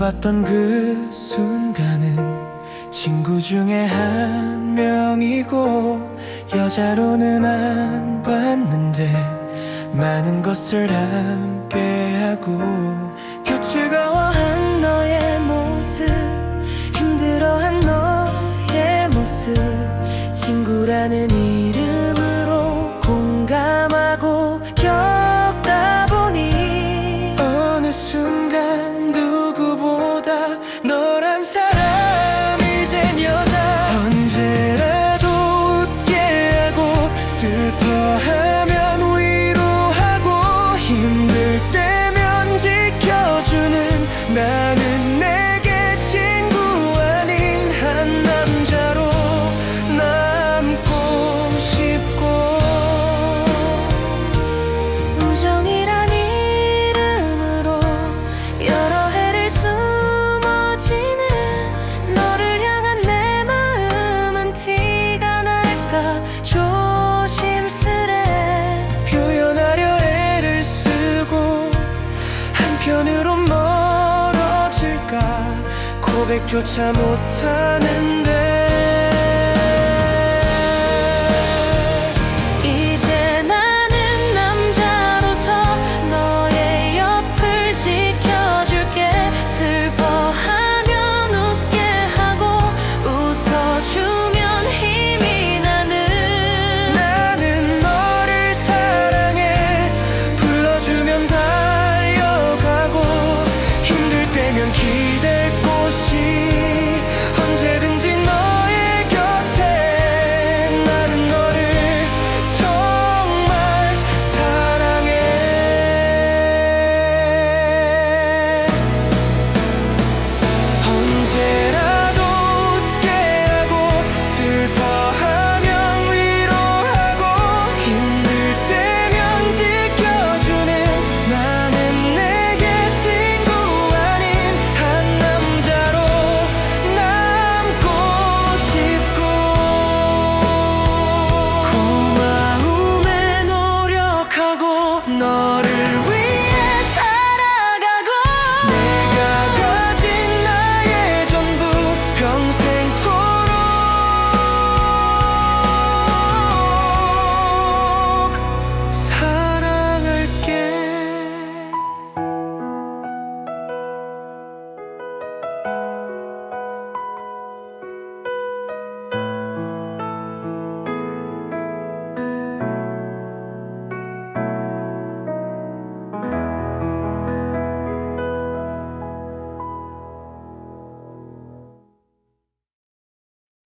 봤던 그 순간은 친구 중에 한 명이고 여자로는 안 봤는데 많은 것을 함께하고 곁을 가 고백조차 못하는